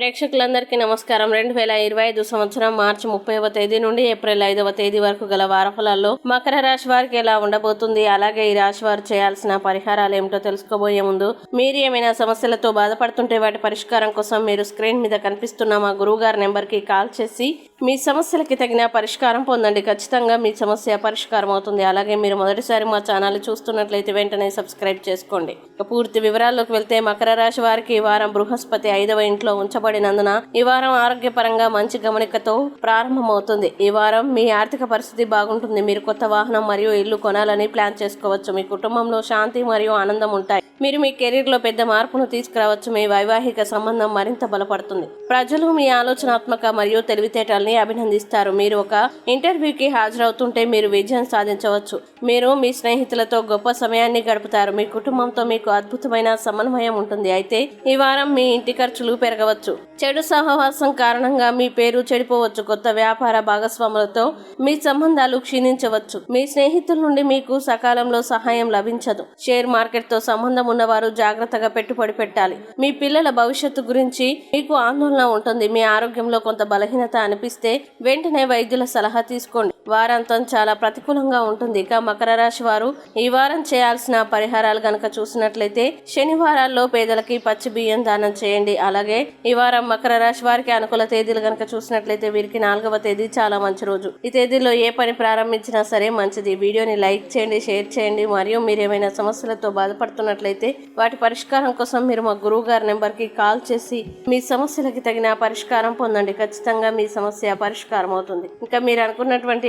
ప్రేక్షకులందరికీ నమస్కారం. రెండు వేల ఇరవై ఐదు సంవత్సరం మార్చి ముప్పైవ తేదీ నుండి ఏప్రిల్ ఐదవ తేదీ వరకు గల వారఫలాల్లో మకర రాశి వారికి ఎలా ఉండబోతుంది? అలాగే ఈ రాశి వారు చేయాల్సిన పరిహారాలు ఏమిటో తెలుసుకోబోయే ముందు మీరు ఏమైనా సమస్యలతో బాధపడుతుంటే వాటి పరిష్కారం కోసం మీరు స్క్రీన్ మీద కనిపిస్తున్న మా గురువు గారి నెంబర్కి కాల్ చేసి మీ సమస్యలకి తగిన పరిష్కారం పొందండి. ఖచ్చితంగా మీ సమస్య పరిష్కారం అవుతుంది. అలాగే మీరు మొదటిసారి మా ఛానల్ చూస్తున్నట్లయితే వెంటనే సబ్స్క్రైబ్ చేసుకోండి. ఇక పూర్తి వివరాల్లోకి వెళ్తే మకర రాశి వారికి ఈ వారం బృహస్పతి ఐదవ ఇంట్లో ఉంచబడినందున ఈ వారం ఆరోగ్యపరంగా మంచి గమనికతో ప్రారంభమవుతుంది. ఈ వారం మీ ఆర్థిక పరిస్థితి బాగుంటుంది. మీరు కొత్త వాహనం మరియు ఇల్లు కొనాలని ప్లాన్ చేసుకోవచ్చు. మీ కుటుంబంలో శాంతి మరియు ఆనందం ఉంటాయి. మీరు మీ కెరీర్లో పెద్ద మార్పును తీసుకురావచ్చు. మీ వైవాహిక సంబంధం మరింత బలపడుతుంది. ప్రజలు మీ ఆలోచనాత్మక మరియు తెలివితేటల్ని అభినందిస్తారు. మీరు ఒక ఇంటర్వ్యూకి హాజరవుతుంటే మీరు విజయం సాధించవచ్చు. మీరు మీ స్నేహితులతో గొప్ప సమయాన్ని గడుపుతారు. మీ కుటుంబంతో మీకు అద్భుతమైన సమన్వయం ఉంటుంది. అయితే ఈ వారం మీ ఇంటి ఖర్చులు పెరగవచ్చు. చెడు సహవాసం కారణంగా మీ పేరు చెడిపోవచ్చు. కొత్త వ్యాపార భాగస్వాములతో మీ సంబంధాలు క్షీణించవచ్చు. మీ స్నేహితుల నుండి మీకు సకాలంలో సహాయం లభించదు. షేర్ మార్కెట్తో సంబంధం ఉన్నవారు జాగ్రత్తగా పెట్టుబడి పెట్టాలి. మీ పిల్లల భవిష్యత్తు గురించి మీకు ఆందోళన ఉంటుంది. మీ ఆరోగ్యంలో కొంత బలహీనత అనిపిస్తే వెంటనే వైద్యుల సలహా తీసుకోండి. వారాంతం చాలా ప్రతికూలంగా ఉంటుంది. ఇక మకర రాశి వారు ఈ వారం చేయాల్సిన పరిహారాలు గనక చూసినట్లయితే శనివారాల్లో పేదలకి పచ్చి బియ్యం దానం చేయండి. అలాగే ఈ వారం మకర రాశి వారికి అనుకూల తేదీలు గనక చూసినట్లయితే వీరికి నాలుగవ తేదీ చాలా మంచి రోజు. ఈ తేదీలో ఏ పని ప్రారంభించినా సరే మంచిది. వీడియోని లైక్ చేయండి షేర్ చేయండి. మరియు మీరు ఏమైనా సమస్యలతో బాధపడుతున్నట్లయితే వాటి పరిష్కారం కోసం మీరు మా గురువు గారి నెంబర్కి కాల్ చేసి మీ సమస్యలకి తగిన పరిష్కారం పొందండి. ఖచ్చితంగా మీ సమస్య పరిష్కారం అవుతుంది ఇంకా మీరు అనుకున్నటువంటి